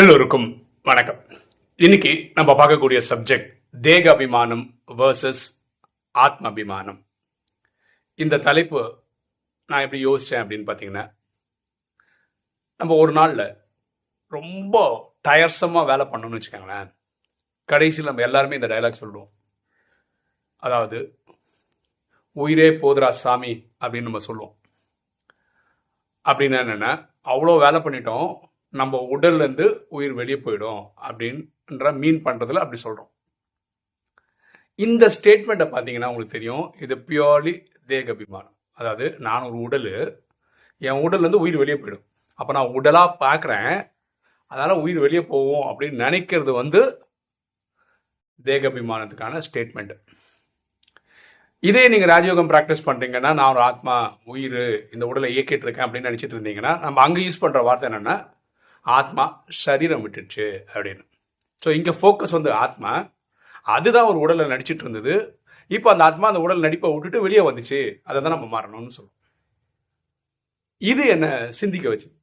எல்லோருக்கும் வணக்கம். இன்னைக்கு நம்ம பார்க்கக்கூடிய சப்ஜெக்ட் தேக அபிமானம் வர்சஸ் ஆத்ம அபிமானம் இந்த தலைப்பு நான் எப்படி யோசித்தேன் அப்படின்னு பார்த்தீங்கன்னா நம்ம ஒரு நாளில் ரொம்ப டயர்ஸமாக வேலை பண்ணணும்னு வச்சுக்கோங்களேன். கடைசியில் நம்ம எல்லாருமே இந்த டயலாக் சொல்லுவோம். அதாவது உயிரே போதுரா சாமி அப்படின்னு நம்ம சொல்லுவோம். அப்படின்னு என்னென்னா அவ்வளோ வேலை பண்ணிட்டோம் நம்ம உடல்லேருந்து உயிர் வெளியே போயிடும் அப்படின்ற மீன் பண்ணுறதுல அப்படி சொல்கிறோம் இந்த ஸ்டேட்மெண்ட்டை பார்த்தீங்கன்னா உங்களுக்கு தெரியும் இது பியூர்லி தேக அபிமானம் அதாவது நான் ஒரு உடல் என் உடல்லேருந்து உயிர் வெளியே போயிடும். அப்போ நான் உடலாக பார்க்குறேன் அதனால் உயிர் வெளியே போகும் அப்படின்னு நினைக்கிறது வந்து தேக அபிமானத்துக்கான ஸ்டேட்மெண்ட் இதே நீங்கள் ராஜயோகம் ப்ராக்டிஸ் பண்ணுறீங்கன்னா நான் ஒரு ஆத்மா உயிர் இந்த உடலை இயக்கிட்டு இருக்கேன் அப்படின்னு நினச்சிட்டு இருந்தீங்கன்னா நம்ம அங்கே யூஸ் பண்ணுற வார்த்தை என்னென்னா ஆத்மா சரீரம் விட்டுடுச்சு அப்படின்னு. ஸோ இங்கே ஃபோக்கஸ் வந்து ஆத்மா. அதுதான் ஒரு உடலை நடிச்சிட்டு இருந்தது. இப்போ அந்த ஆத்மா அந்த உடல் நடிப்பை விட்டுட்டு வெளியே வந்துச்சு. அதை தான் நம்ம மாறணும்னு சொல்லுவோம் இது என்ன சிந்திக்க வச்சுது?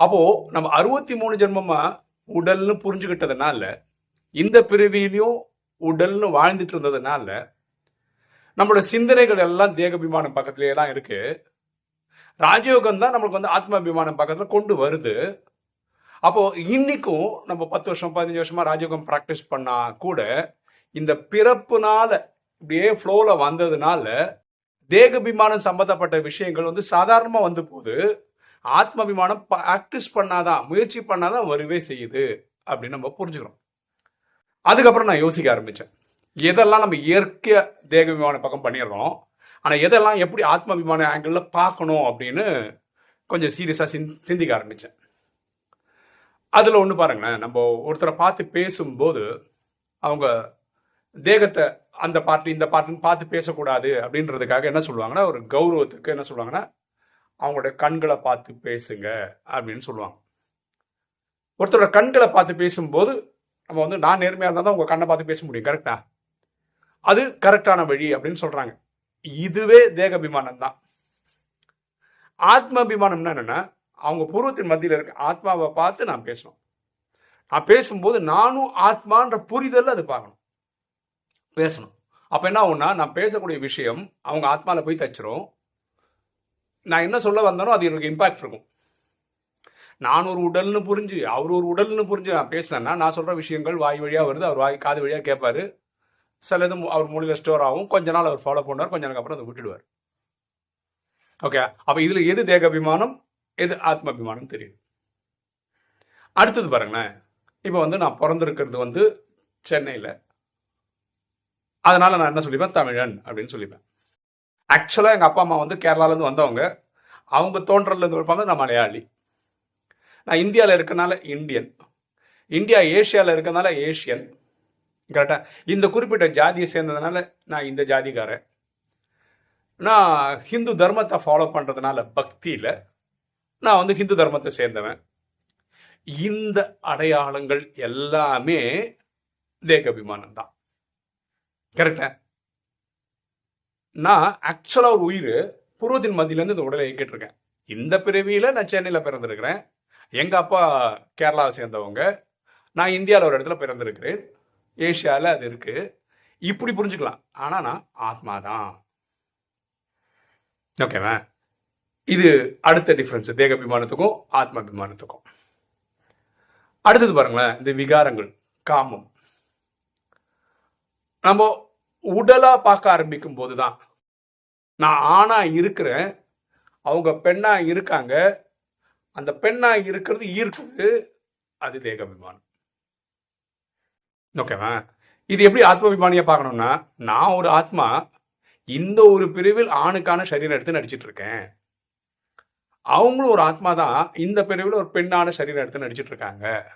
அப்போ நம்ம அறுபத்தி மூணு ஜென்மமா உடல்னு புரிஞ்சுக்கிட்டதுனால இந்த பிறவியிலையும் உடல்னு வாழ்ந்துட்டு இருந்ததுனால நம்மளோட சிந்தனைகள் எல்லாம் தேகபிமானம் பக்கத்திலேயே தான் இருக்கு. ராஜயோகம் தான் நம்மளுக்கு வந்து ஆத்மாபிமானம் பக்கத்தில் கொண்டு வருது. அப்போ இன்னைக்கும் நம்ம பத்து வருஷம் பதினஞ்சு வருஷமா ராஜயோகம் ப்ராக்டிஸ் பண்ணா கூட இந்த பிறப்புனால இப்படியே ஃப்ளோவில் வந்ததுனால தேகபிமானம் சம்பந்தப்பட்ட விஷயங்கள் வந்து சாதாரணமாக வந்து போகுது. ஆத்மாபிமானம் ப்ராக்டிஸ் பண்ணாதான் முயற்சி பண்ணாதான் வருவே செய்யுது அப்படின்னு நம்ம புரிஞ்சுக்கிறோம். அதுக்கப்புறம் நான் யோசிக்க ஆரம்பித்தேன் எதெல்லாம் நம்ம இயற்கை தேகபிமான பக்கம் பண்ணிடுறோம் ஆனால் எதெல்லாம் எப்படி ஆத்மாபிமான ஆங்கிளில் பார்க்கணும் அப்படின்னு கொஞ்சம் சீரியஸாக சிந் சிந்திக்க ஆரம்பித்தேன் அதில் ஒன்று பாருங்களேன். நம்ம ஒருத்தரை பார்த்து பேசும்போது அவங்க தேகத்தை அந்த பார்ட்டி இந்த பார்ட்டின்னு பார்த்து பேசக்கூடாது அப்படின்றதுக்காக என்ன சொல்லுவாங்கன்னா ஒரு கௌரவத்துக்கு என்ன சொல்லுவாங்கன்னா அவங்களோட கண்களை பார்த்து பேசுங்க அப்படின்னு சொல்லுவாங்க. ஒருத்தரோட கண்களை பார்த்து பேசும்போது நம்ம வந்து நான் நேர்மையாக இருந்தால் தான் உங்கள் கண்ணை பார்த்து பேச முடியும் கரெக்டா அது கரெக்டான வழி அப்படின்னு சொல்கிறாங்க இதுவே தேகாபிமானம் தான் ஆத்மாபிமானம்னா என்னன்னா அவங்க பூர்வத்தின் மத்தியில் இருக்க ஆத்மாவை பார்த்து நான் பேசணும். நான் பேசும்போது நானும் ஆத்மான்ற புரிதல் அது பார்க்கணும். பேசணும். அப்ப என்ன ஆகும்னா நான் பேசக்கூடிய விஷயம் அவங்க ஆத்மால போய் தச்சிரும். நான் என்ன சொல்ல வந்தேனோ அது எனக்கு இம்பாக்ட் இருக்கும். நான் ஒரு உடல்னு புரிஞ்சு அவர் ஒரு உடல்னு புரிஞ்சு நான் பேசினேன்னா நான் சொல்ற விஷயங்கள் வாய் வழியா வருது அவர் வாய் காது வழியா கேட்பாரு சில இது அவர் மொழியில் ஸ்டோர் ஆகும். கொஞ்ச நாள் அவர் ஃபாலோ பண்ணுவார். கொஞ்ச நாளுக்கு அப்புறம் அதை விட்டுடுவார். ஓகே அப்போ இதில் எது தேகாபிமானம்? எது ஆத்மாபிமானம் தெரியுது அடுத்தது பாருங்களேன். இப்போ வந்து நான் பிறந்திருக்கிறது வந்து சென்னையில். அதனால நான் என்ன சொல்லிப்பேன்? தமிழன் அப்படின்னு சொல்லிப்பேன். ஆக்சுவலாக எங்கள் அப்பா அம்மா வந்து கேரளாலேருந்து வந்தவங்க. அவங்க தோன்றலேருந்து இருப்பாங்க நான் மலையாளி. நான் இந்தியாவில் இருக்கனால இந்தியன். இந்தியா ஏஷியாவில் இருக்கனால ஏஷியன். கரெக்டா. இந்த குறிப்பிட்ட ஜாதியை சேர்ந்ததுனால நான் இந்த ஜாதிக்காரன். நான் ஹிந்து தர்மத்தை ஃபாலோ பண்றதுனால பக்தியில நான் வந்து ஹிந்து தர்மத்தை சேர்ந்தவன். இந்த அடையாளங்கள் எல்லாமே தேகாபிமானம் தான் கரெக்டா? நான் ஆக்சுவலா ஒரு உயிர் பூர்வத்தின் மத்தியிலேருந்து இந்த உடலை இயக்கிட்டு இருக்கேன். இந்த பிறவியில நான் சென்னையில பிறந்திருக்கிறேன். எங்க அப்பா கேரளாவை சேர்ந்தவங்க. நான் இந்தியாவில் ஒரு இடத்துல பிறந்திருக்கிறேன். ஏஷியாவில் அது இருக்கு. இப்படி புரிஞ்சுக்கலாம். ஆனால் நான் ஆத்மா தான் ஓகேவா இது அடுத்த டிஃப்ரென்ஸ் தேகாபிமானத்துக்கும் ஆத்மாபிமானத்துக்கும். அடுத்தது பாருங்களேன். இந்த விகாரங்கள் காமம். நம்ம உடலா பார்க்க ஆரம்பிக்கும் போதுதான் நான் ஆணா இருக்கிறேன். அவங்க பெண்ணா இருக்காங்க. அந்த பெண்ணா இருக்கிறது ஈர்க்குது. அது தேகாபிமானம். ஓகேவா இது எப்படி ஆத்மாபிமானியா பார்க்கணும்னா நான் ஒரு ஆத்மா இந்த ஒரு பிரிவில் ஆணுக்கான சரீரம் எடுத்து நடிச்சிட்டு இருக்கேன். அவங்களும் ஒரு ஆத்மா தான் இந்த பிரிவில் ஒரு பெண்ணான சரீரம் எடுத்து நடிச்சிட்டு இருக்காங்க.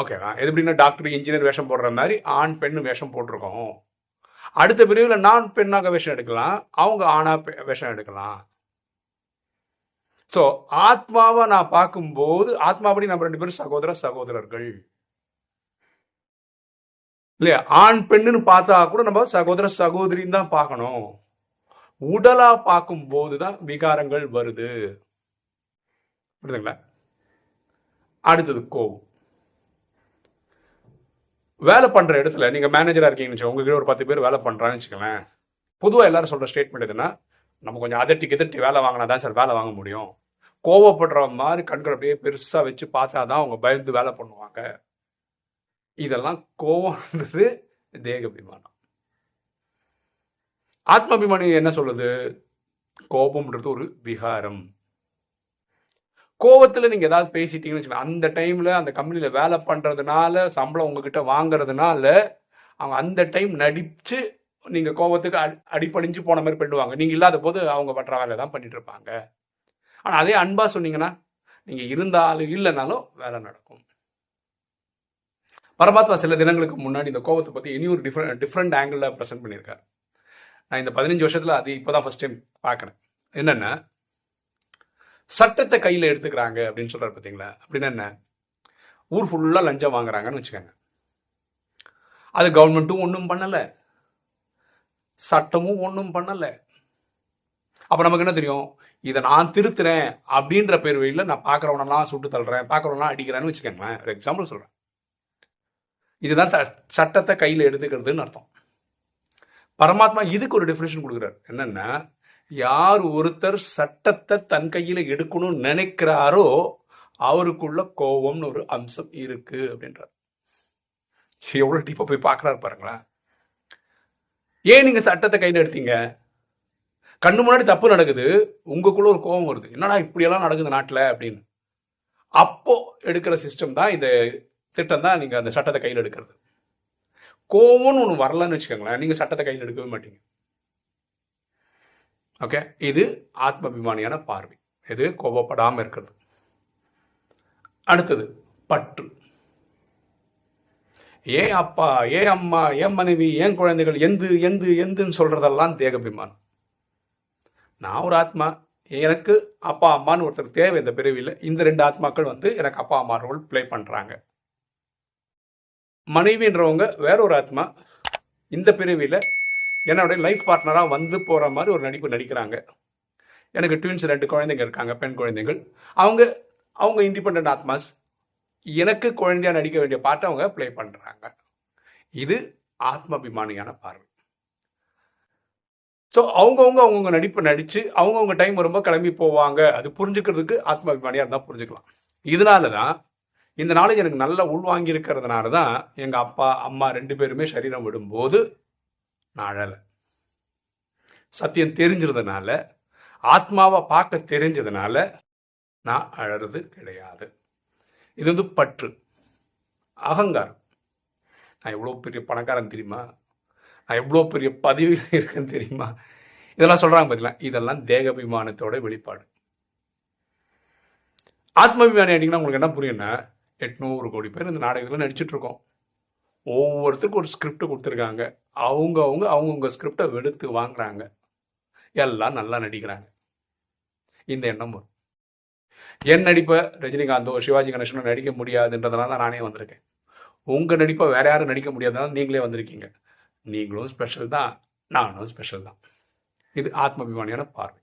ஓகேவா எது எப்படின்னா டாக்டர் இன்ஜினியர் வேஷம் போடுற மாதிரி ஆண் பெண்ணு வேஷம் போட்டிருக்கோம். அடுத்த பிரிவில் நான் பெண்ணாக வேஷம் எடுக்கலாம் அவங்க ஆணா பெ- வேஷம் எடுக்கலாம். ஸோ ஆத்மாவை நான் பார்க்கும்போது ஆத்மாபடி நம்ம ரெண்டு பேரும் சகோதர சகோதரர்கள். இல்லையா? ஆண் பெண்ணுன்னு பார்த்தா கூட நம்ம சகோதர சகோதரின்னு தான் பார்க்கணும். உடலா பார்க்கும் போதுதான் விகாரங்கள் வருது. புரியுதுங்களா? அடுத்தது கோவம் வேலை பண்ற இடத்துல நீங்க மேனேஜரா இருக்கீங்கன்னு உங்ககிட்ட ஒரு பத்து பேர் வேலை பண்றான்னு வச்சுக்கோங்களேன். பொதுவா எல்லாரும் சொல்ற ஸ்டேட்மெண்ட் எதுனா நம்ம கொஞ்சம் அதட்டி கிதட்டி வேலை வாங்கினா தான் சார் வேலை வாங்க முடியும். கோவப்படுற மாதிரி கண்கள் அப்படியே பெருசா வச்சு பார்த்தாதான் அவங்க பயந்து வேலை பண்ணுவாங்க. இதெல்லாம் கோவம்ன்றது தேகாபிமானம். ஆத்மாபிமானி என்ன சொல்லுது? கோபம்ன்றது ஒரு விகாரம். கோபத்தில் நீங்கள் ஏதாவது பேசிட்டீங்கன்னு வச்சுக்கோங்க, அந்த டைமில் அந்த கம்பெனியில் வேலை பண்ணுறதுனால சம்பளம் உங்ககிட்ட வாங்குறதுனால அவங்க அந்த டைம் நடித்து நீங்கள் கோபத்துக்கு அடி- அடிப்படைஞ்சு போன மாதிரி பண்ணுவாங்க நீங்கள் இல்லாத போது அவங்க பண்ற வேலை தான் பண்ணிட்டு இருப்பாங்க. ஆனால் அதே அன்பாக சொன்னீங்கன்னா நீங்கள் இருந்தாலும் இல்லைனாலும் வேலை நடக்கும். பரமாத்மா சில தினங்களுக்கு முன்னாடி இந்த கோவத்தை பற்றி இனி ஒரு டிஃப்ரெண்ட் டிஃப்ரெண்ட் ஆங்கிளில் ப்ரெசென்ட் பண்ணியிருக்காரு. நான் இந்த பதினஞ்சு வருஷத்தில் அது இப்போ தான் ஃபர்ஸ்ட் டைம் பார்க்குறேன். என்னென்ன சட்டத்தை கையில் எடுத்துக்கிறாங்க அப்படின்னு சொல்கிறார் பார்த்தீங்களா அப்படின்னு என்ன? ஊர் ஃபுல்லாக லஞ்சம் வாங்குறாங்கன்னு வச்சுக்கோங்க. அது கவர்மெண்ட்டும் ஒன்றும் பண்ணலை. சட்டமும் ஒன்றும் பண்ணலை. அப்போ நமக்கு என்ன தெரியும்? இதை நான் திருத்துறேன் அப்படின்ற பேர் வழியில நான் பார்க்குறவனெல்லாம் சுட்டு தள்ளுறேன் பார்க்கறவனெல்லாம் அடிக்கிறேன்னு வச்சுக்கோங்களேன். ஒரு எக்ஸாம்பிள் சொல்கிறேன் இதுதான் சட்டத்தை கையில் எடுத்துக்கிறதுன்னு அர்த்தம். பரமாத்மா இதுக்கு ஒரு டெஃபினேஷன் கொடுக்குறாரு. என்னன்னா யார் ஒருத்தர் சட்டத்தை தன் கையில் எடுக்கணும்னு நினைக்கிறாரோ அவருக்குள்ள கோபம்னு ஒரு அம்சம் இருக்கு அப்படின்றார். எவ்வளோ டீப்பாக போய் பார்க்குறாரு பாருங்களேன். ஏன் நீங்கள் சட்டத்தை கையில் எடுத்தீங்க? கண்ணு முன்னாடி தப்பு நடக்குது உங்களுக்குள்ள ஒரு கோபம் வருது. என்னடா இப்படியெல்லாம் நடக்குது நாட்டில் அப்படின்னு. அப்போ எடுக்கிற சிஸ்டம் தான் இந்த திட்டம் தான் நீங்கள் அந்த சட்டத்தை கையில் எடுக்கிறது. கோவம்னு ஒன்று வரலன்னு வச்சுக்கோங்களேன். நீங்கள் சட்டத்தை கையில் எடுக்கவே மாட்டீங்க. ஓகே இது ஆத்மாபிமானியான பார்வை. இது கோபப்படாமல் இருக்கிறது. அடுத்தது பற்று. ஏன் அப்பா ஏன் அம்மா ஏன் மனைவி ஏன் குழந்தைகள் எந்து எந்து எந்துன்னு சொல்றதெல்லாம் தேகபிமானம். நான் ஒரு ஆத்மா எனக்கு அப்பா அம்மான்னு ஒருத்தர் தேவை இந்த பிறவியில். இந்த ரெண்டு ஆத்மாக்கள் வந்து எனக்கு அப்பா அம்மா ரோல் ப்ளே பண்ணுறாங்க மனைவின்றவங்க வேற ஒரு ஆத்மா இந்த பிறவியில் என்னுடைய லைஃப் பார்ட்னராக வந்து போகிற மாதிரி ஒரு நடிப்பு நடிக்கிறாங்க. எனக்கு ட்வின்ஸ் ரெண்டு குழந்தைங்க இருக்காங்க பெண் குழந்தைகள். அவங்க அவங்க இண்டிபெண்ட் ஆத்மாஸ். எனக்கு குழந்தையாக நடிக்க வேண்டிய பாட்டை அவங்க ப்ளே பண்ணுறாங்க இது ஆத்மாபிமானியான பார்வை. ஸோ அவங்கவுங்க அவங்கவுங்க நடிப்பை நடித்து அவங்கவுங்க டைம் வரும்போது கிளம்பி போவாங்க. அது புரிஞ்சுக்கிறதுக்கு ஆத்மாபிமானியாக இருந்தால் புரிஞ்சுக்கலாம். இதனால தான் இந்த நாலேஜ் எனக்கு நல்லா உள்வாங்கி இருக்கிறதுனால தான் எங்கள் அப்பா அம்மா ரெண்டு பேருமே சரீரம் விடும்போது நான் அழலை. சத்தியம் தெரிஞ்சதுனால ஆத்மாவை பார்க்க தெரிஞ்சதுனால நான் அழறது கிடையாது. இது வந்து பற்று அகங்காரம். நான் எவ்வளோ பெரிய பணக்காரன் தெரியுமா? நான் எவ்வளோ பெரிய பதவியில் இருக்கேன்னு தெரியுமா? இதெல்லாம் சொல்கிறாங்க பார்த்தீங்களா இதெல்லாம் தேகாபிமானத்தோட வெளிப்பாடு. ஆத்மாபிமானம் ஆட்டிங்கன்னா உங்களுக்கு என்ன புரியும்னா எட்நூறு கோடி பேர் இந்த நாடகத்தில் நடிச்சிட்டு இருக்கோம் ஒவ்வொருத்தருக்கும் ஒரு ஸ்கிரிப்ட் கொடுத்துருக்காங்க. அவங்க அவங்க அவங்கவுங்க ஸ்கிரிப்டை வெளுத்து வாங்குறாங்க. எல்லாம் நல்லா நடிக்கிறாங்க. இந்த எண்ணம் வரும். என் நடிப்பை ரஜினிகாந்தோ சிவாஜி கணேசனோ நடிக்க முடியாதுன்றதுனால தான் நானே வந்திருக்கேன். உங்க நடிப்பை வேற யாரும் நடிக்க முடியாதனால நீங்களே வந்திருக்கீங்க. நீங்களும் ஸ்பெஷல் தான். நானும் ஸ்பெஷல் தான். இது ஆத்மாபிமானியான பார்வை.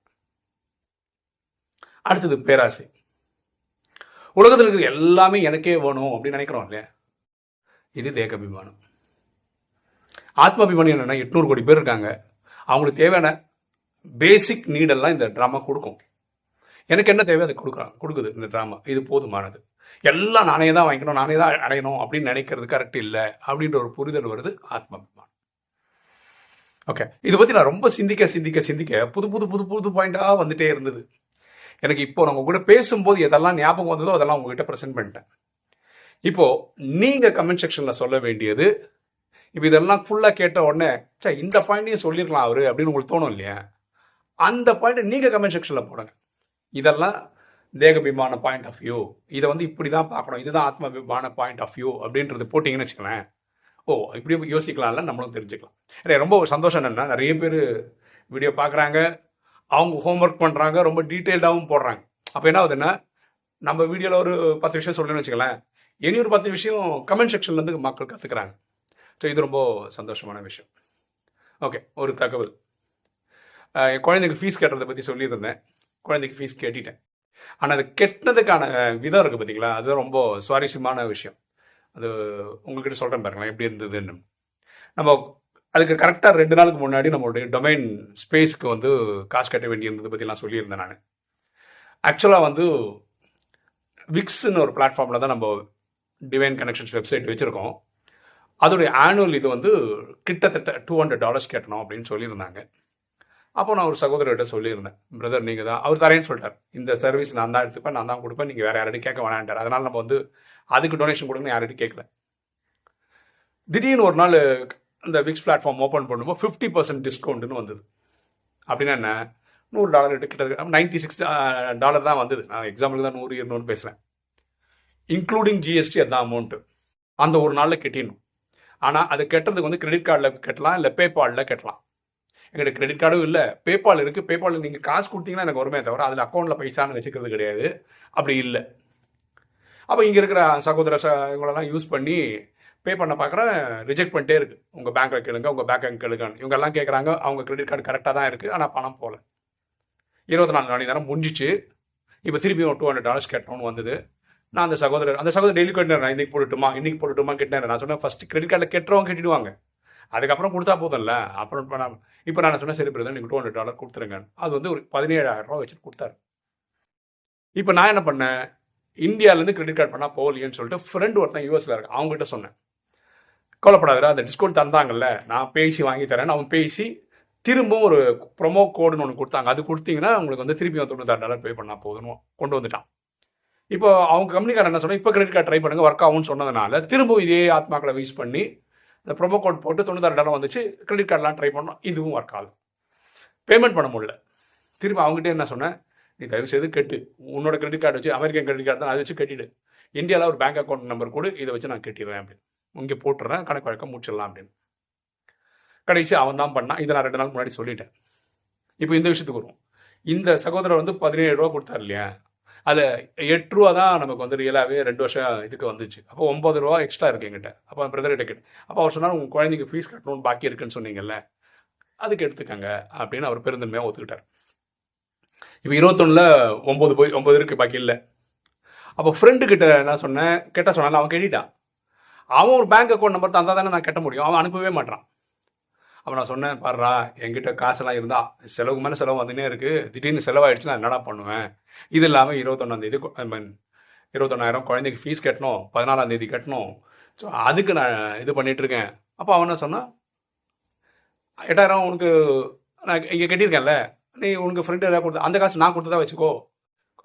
அடுத்தது பேராசை. உலகத்தில் இருக்கிற எல்லாமே எனக்கே வேணும் அப்படின்னு நினைக்கிறோம் இல்லையா? இது தேகாபிமானம் ஆத்மாபிமானம் என்னென்னா எட்நூறு கோடி பேர் இருக்காங்க. அவங்களுக்கு தேவையான பேசிக் நீடெல்லாம் இந்த ட்ராமா கொடுக்கும். எனக்கு என்ன தேவை அதை கொடுக்குறாங்க கொடுக்குது இந்த ட்ராமா இது போதுமானது. எல்லாம் நானே தான் வாங்கிக்கணும் நானே தான் அடையணும் அப்படின்னு நினைக்கிறது கரெக்ட் இல்லை அப்படின்ற ஒரு புரிதல் வருது ஆத்மாபிமானம் ஓகே இதை பற்றி நான் ரொம்ப சிந்திக்க சிந்திக்க சிந்திக்க புது புது புது புது பாயிண்டாக வந்துட்டே இருந்தது. எனக்கு இப்போ நான் உங்ககிட்ட கூட பேசும்போது எதெல்லாம் ஞாபகம் வந்ததோ அதெல்லாம் உங்ககிட்ட ப்ரெசென்ட் பண்ணிட்டேன். இப்போ நீங்க கமெண்ட் செக்ஷன்ல சொல்ல வேண்டியது இப்போ இதெல்லாம் ஃபுல்லாக கேட்ட உடனே ச்சே இந்த பாயிண்ட்டையும் சொல்லிருக்கலாம் அவரு அப்படின்னு உங்களுக்கு தோணும் இல்லையா? அந்த பாயிண்ட் நீங்க கமெண்ட் செக்ஷன்ல போடுங்க. இதெல்லாம் தேகபிமான பாயிண்ட் ஆஃப் வியூ இதை வந்து இப்படி தான் பார்க்கணும். இதுதான் ஆத்மபிமான பாயிண்ட் ஆஃப் வியூ அப்படின்றது போட்டிங்கன்னு வச்சுக்கலேன் ஓ இப்படி யோசிக்கலாம்ல நம்மளும் தெரிஞ்சுக்கலாம். ரொம்ப ஒரு சந்தோஷம் என்னன்னா நிறைய பேர் வீடியோ பார்க்குறாங்க. அவங்க ஹோம்ஒர்க் பண்ணுறாங்க ரொம்ப டீட்டெயில்டாகவும் போடுறாங்க. அப்போ என்ன ஆகுதுன்னா நம்ம வீடியோவில் ஒரு பத்து விஷயம் சொல்லணும்னு வச்சுக்கலாம் இனி ஒரு பத்து விஷயம் கமெண்ட் செக்ஷன்லேருந்து மக்கள் கற்றுக்குறாங்க ஸோ இது ரொம்ப சந்தோஷமான விஷயம். ஓகே ஒரு தகவல். என் குழந்தைக்கு ஃபீஸ் கட்டுறதை பற்றி சொல்லியிருந்தேன். குழந்தைக்கு ஃபீஸ் கேட்டிட்டேன். ஆனால் அது கெட்டினதுக்கான விதம் இருக்குது பார்த்தீங்களா அது ரொம்ப சுவாரஸ்யமான விஷயம். அது உங்ககிட்ட சொல்கிறேன் பாருங்களேன் எப்படி இருந்ததுன்னு. நம்ம அதுக்கு கரெக்டாக ரெண்டு நாளுக்கு முன்னாடி நம்மளுடைய டொமைன் ஸ்பேஸ்க்கு வந்து காசு கட்ட வேண்டியிருந்தது பற்றிலாம் சொல்லியிருந்தேன் நான். ஆக்சுவலாக வந்து விக்ஸ்ன்னு ஒரு பிளாட்ஃபார்மில் தான் நம்ம டிவைன் கனெக்ஷன்ஸ் வெப்சைட் வச்சுருக்கோம். அதோடைய ஆனுவல் இது வந்து கிட்டத்தட்ட டூ ஹண்ட்ரட் டாலர்ஸ் கேட்டணும் அப்படின்னு சொல்லியிருந்தாங்க. அப்போ நான் ஒரு சகோதரர்கிட்ட சொல்லியிருந்தேன் பிரதர் நீங்கள் தான் அவர் தரேன்னு சொல்லிட்டார். இந்த சர்வீஸ் நான் தான் எடுத்துப்பேன் நான் தான் கொடுப்பேன் நீங்கள் வேறு யார்ட்டையும் கேட்க வேணான்ட்டார். அதனால் நம்ம வந்து அதுக்கு டொனேஷன் கொடுங்கன்னு யார்ட்டையும் கேட்கல. திடீர்னு ஒரு நாள் இந்த விக்ஸ் பிளாட்ஃபார்ம் ஓப்பன் பண்ணும்போது ஃபிஃப்டி பர்சன்ட் டிஸ்கவுண்ட்னு வந்தது. அப்படின்னா என்ன? நூறு டாலர் கிட்ட நைன்டி சிக்ஸ் டாலர் தான் வந்தது. நான் எக்ஸாம்பிளுக்கு தான் நூறு இருநூறு பேசுகிறேன் இன்க்ளூடிங் ஜிஎஸ்டி அதான் அமௌண்ட்டு அந்த ஒரு நாளில் கட்டிடணும். ஆனால் அது கெட்டுறதுக்கு வந்து கிரெடிட் கார்டில் கட்டலாம் இல்லை பேபாலில் கட்டலாம். எங்கள்கிட்ட கிரெடிட் கார்டும் இல்லை. பேபால் இருக்குது பேபாலில் நீங்கள் காசு கொடுத்தீங்கன்னா எனக்கு வருமே தவிர அதில் அக்கௌண்ட்டில் பைசான்னு வச்சுக்கிறது கிடையாது. அப்படி இல்லை. அப்போ இங்கே இருக்கிற சகோதர ச இவங்களெல்லாம் யூஸ் பண்ணி பே பண்ண பார்க்குறேன் ரிஜெக்ட் பண்ணிட்டே இருக்கு. உங்கள் பேங்க்கில் கேளுங்க உங்கள் பேங்க் கேளுங்கன்னு இவங்க எல்லாம் கேட்குறாங்க அவங்க கிரெடிட் கார்டு கரெக்டாக தான் இருக்குது ஆனால் பணம் போகல இருபத்தி நாலு மணி நேரம் முடிஞ்சிச்சு. இப்போ திருப்பி ஒரு டூ ஹண்ட்ரட் டாலர்ஸ் கேட்டோம்னு வந்தது. நான் அந்த சகோதரர் அந்த சகோதரர் டெய்லி கட்டினேன் நான் இன்னைக்கு போட்டுட்டுமா இன்னைக்கு போட்டுட்டுமா கேட்டேன். நான் சொன்னேன் ஃபஸ்ட்டு கிரெடிட் கார்டில் கெட்டுறவங்க கேட்டுடுவாங்க. அதுக்கப்புறம் கொடுத்தா போதும்ல. அப்புறம் இப்போ நான் இப்போ நான் சொன்னேன் சரி பிரதர் நீங்கள் டூ ஹண்ட்ரட் டாலர் கொடுத்துருங்க அது வந்து ஒரு பதினேழாயிரம் ரூபா வச்சுட்டு கொடுத்தாரு. இப்போ நான் என்ன பண்ணேன்? இந்தியாவிலேருந்து கிரெடிட் கார்டு பண்ணால் போகலையேன்னு சொல்லிட்டு ஃப்ரெண்டு ஒருத்தன் யூஎஸில் இருக்கு அவங்ககிட்ட சொன்னேன். கவலைப்படாதரா அந்த டிஸ்கவுண்ட் தந்தாங்கல்ல நான் பேசி வாங்கி தரேன் அவன் பேசி திரும்பவும் ஒரு ப்ரொமோ கோடுன்னு ஒன்று கொடுத்தாங்க. அது கொடுத்தீங்கன்னா உங்களுக்கு வந்து திருப்பி தொண்ணூத்தாறு டாலர் பே பண்ணால் போதும் கொண்டு வந்துட்டான். இப்போ அவங்க கம்பெனிக்காரன் என்ன சொன்னா இப்போ கிரெடிட் கார்டு ட்ரை பண்ணுங்க ஒர்க் ஆகும்னு சொன்னதுனால திரும்பவும் இதே ஆத்மாக்களை யூஸ் பண்ணி இந்த ப்ரொமோ கோட் போட்டு தொண்ணூத்தாறு டாலர் வந்துச்சு கிரெடிட் கார்டெலாம் ட்ரை பண்ணோம் இதுவும் ஒர்க் ஆகுது. பேமெண்ட் பண்ண முடியல. திரும்ப அவங்ககிட்ட என்ன சொன்னேன்? நீ தயவு செய்து கெட்டு உன்னோட கிரெடிட் கார்டு வச்சு அமெரிக்கன் கிரெடிட் கார்டு தான் அதை வச்சு கட்டிடு. இந்தியாவில் ஒரு பேங்க் அக்கௌண்ட் நம்பர் கொடு இதை வச்சு நான் கட்டிடுறேன் அப்படின்னு. இங்கே போட்டுறேன் கணக்கு வழக்கம் முடிச்சிடலாம் அப்படின்னு. கடைசி அவன் தான் பண்ணான். இதை நான் ரெண்டு நாள் முன்னாடி சொல்லிட்டேன். இப்போ இந்த விஷயத்துக்கு வரும் இந்த சகோதரர் வந்து பதினேழு ரூபா கொடுத்தாரு இல்லையா? அதில் எட்டு ரூபா தான் நமக்கு வந்து ரியலாகவே ரெண்டு வருஷம் இதுக்கு வந்துச்சு. அப்போ ஒம்பது ரூபா எக்ஸ்ட்ரா இருக்கு எங்கிட்ட அப்போ பிரதர் கேட்டு அப்போ அவர் சொன்னார் உங்கள் குழந்தைக்கு ஃபீஸ் கட்டணும்னு பாக்கி இருக்குன்னு சொன்னீங்கல்ல அதுக்கு எடுத்துக்கங்க அப்படின்னு அவர் பெருந்தன்மையாக ஒத்துக்கிட்டார். இப்போ இருபத்தொன்னில் ஒம்பது போய் ஒம்பது இருக்கு பாக்கி இல்லை. அப்போ ஃப்ரெண்டு கிட்ட என்ன சொன்னேன் கெட்ட சொன்னால அவன் கேட்டான் அவன் ஒரு பேங்க் அக்கௌண்ட் நம்பர் தந்தா தானே நான் கட்ட முடியும். அவன் அனுப்பவே மாட்டான் அப்போ நான் சொன்னேன் பாடுறா என்கிட்ட காசெல்லாம் இருந்தா செலவு மேலே செலவு வந்துனே இருக்கு. திடீர்னு செலவாயிடுச்சு நான் என்னடா பண்ணுவேன்? இது இல்லாமல் இருபத்தொன்னாந்தேதி ஐ மீன் இருபத்தொன்னாயிரம் குழந்தைக்கு ஃபீஸ் கட்டணும் பதினாலாந்தேதி கட்டணும். ஸோ அதுக்கு நான் இது பண்ணிட்டு இருக்கேன். அப்போ அவன் என்ன சொன்னான்? எட்டாயிரம் உனக்கு நான் இங்கே கட்டியிருக்கேன்ல நீ உனக்கு ஃப்ரெண்டு ஏதாவது கொடுத்த அந்த காசு நான் கொடுத்ததா வச்சுக்கோ.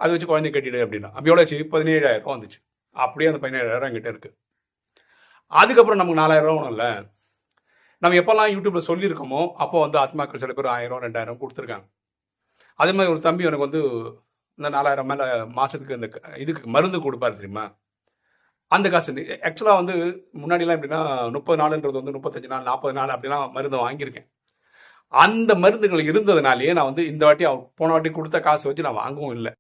அதை வச்சு குழந்தை கட்டிடு அப்படின்னா. அப்படி எவ்வளோ வச்சு பதினேழாயிரம் வந்துச்சு. அப்படியே அந்த பதினேழாயிரம் என்கிட்ட இருக்குது அதுக்கப்புறம் நமக்கு நாலாயிரம் ரூபா இல்லை நம்ம எப்போல்லாம் யூடியூப்ல சொல்லியிருக்கோமோ அப்போ வந்து ஆத்மாக்கள் சில பேர் ஆயிரம் ரெண்டாயிரம் கொடுத்துருக்காங்க. அதே மாதிரி ஒரு தம்பி எனக்கு வந்து இந்த நாலாயிரம் மேலே மாதத்துக்கு இந்த இதுக்கு மருந்து கொடுப்பாரு தெரியுமா? அந்த காசு ஆக்சுவலாக வந்து முன்னாடிலாம் எப்படின்னா முப்பது நாளுன்றது வந்து முப்பத்தஞ்சு நாள் நாற்பது நாள் அப்படிலாம் மருந்து வாங்கியிருக்கேன். அந்த மருந்துகள் இருந்ததுனாலேயே நான் வந்து இந்த வாட்டி போன வாட்டி கொடுத்த காசு வச்சு நான் வாங்கவும் இல்லை.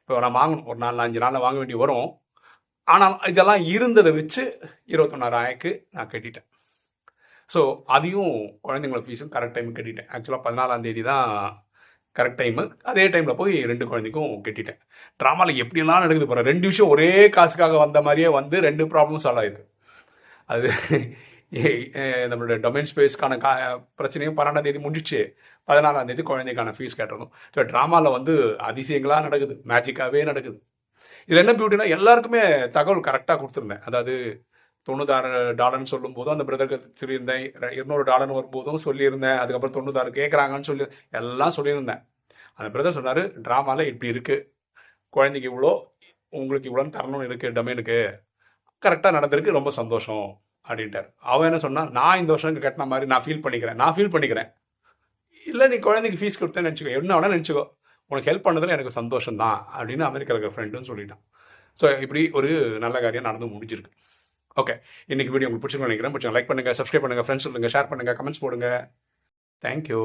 இப்போ நான் வாங்கணும். ஒரு நாலு அஞ்சு நாளில் வாங்க வேண்டி வரும். ஆனால் இதெல்லாம் இருந்ததை வச்சு இருபத்தொன்னாயிரம்க்கு நான் கட்டிட்டேன். ஸோ அதையும் குழந்தைங்களோட ஃபீஸும் கரெக்ட் டைமுக்கு கட்டிட்டேன். ஆக்சுவலாக பதினாலாம் தேதி தான் கரெக்ட் டைமு அதே டைமில் போய் ரெண்டு குழந்தைக்கும் கட்டிட்டேன். ட்ராமாவில் எப்படிலாம் நடக்குது போகிறேன் ரெண்டு விஷயம் ஒரே காசுக்காக வந்த மாதிரியே வந்து ரெண்டு ப்ராப்ளம் சால்வ் ஆயிடுது. அது நம்மளோட டொமைன் ஸ்பேஸ்க்கான கா பிரச்சனையும் பன்னெண்டாம் தேதி முடிச்சு பதினாறாம் தேதி குழந்தைக்கான ஃபீஸ் கட்டணும் ஸோ ட்ராமாவில் வந்து அதிசயங்களாக நடக்குது. மேஜிக்காகவே நடக்குது. இதில் என்ன பியூட்டினா எல்லாருக்குமே தகவல் கரெக்டாக கொடுத்துருந்தேன். அதாவது தொண்ணூத்தாறு டாலர்னு சொல்லும் போதும் அந்த பிரதருக்கு சொல்லியிருந்தேன். இருநூறு டாலர்னு வரும்போதும் சொல்லியிருந்தேன். அதுக்கப்புறம் தொண்ணூத்தாறு கேட்குறாங்கன்னு சொல்லி எல்லாம் சொல்லியிருந்தேன். அந்த பிரதர் சொன்னார் ட்ராமாவில் இப்படி இருக்குது குழந்தைக்கு இவ்வளோ உங்களுக்கு இவ்வளோன்னு தரணும்னு இருக்குது டொமைனுக்கு கரெக்டாக நடந்திருக்கு ரொம்ப சந்தோஷம். அப்படின்ட்டார். அவன் என்ன சொன்னால் நான் இந்த வருஷம் கட்டின மாதிரி நான் ஃபீல் பண்ணிக்கிறேன். நான் ஃபீல் பண்ணிக்கிறேன். இல்லை நீ குழந்தைக்கு ஃபீஸ் கொடுத்தேன்னு நினச்சிக்கோ. என்ன வேணால் நினச்சிக்கோ. உனக்கு ஹெல்ப் பண்ணதில் எனக்கு சந்தோஷம் தான் அப்படின்னு அமெரிக்காவில் இருக்கிற ஃப்ரெண்டுன்னு சொல்லிட்டான். ஸோ இப்படி ஒரு நல்ல காரியம் நடந்து முடிஞ்சிருக்கு. ஓகே இன்னைக்கு வீடியோ உங்களுக்கு பிடிச்சிருக்கோம் நினைக்கிறேன். பிடிச்சா லைக் பண்ணுங்கள் சப்ஸ்கிரைப் பண்ணுங்க ஃப்ரெண்ட்ஸ் சொல்லுங்கள் ஷேர் பண்ணுங்கள் கமெண்ட்ஸ் போடுங்க. தேங்க்யூ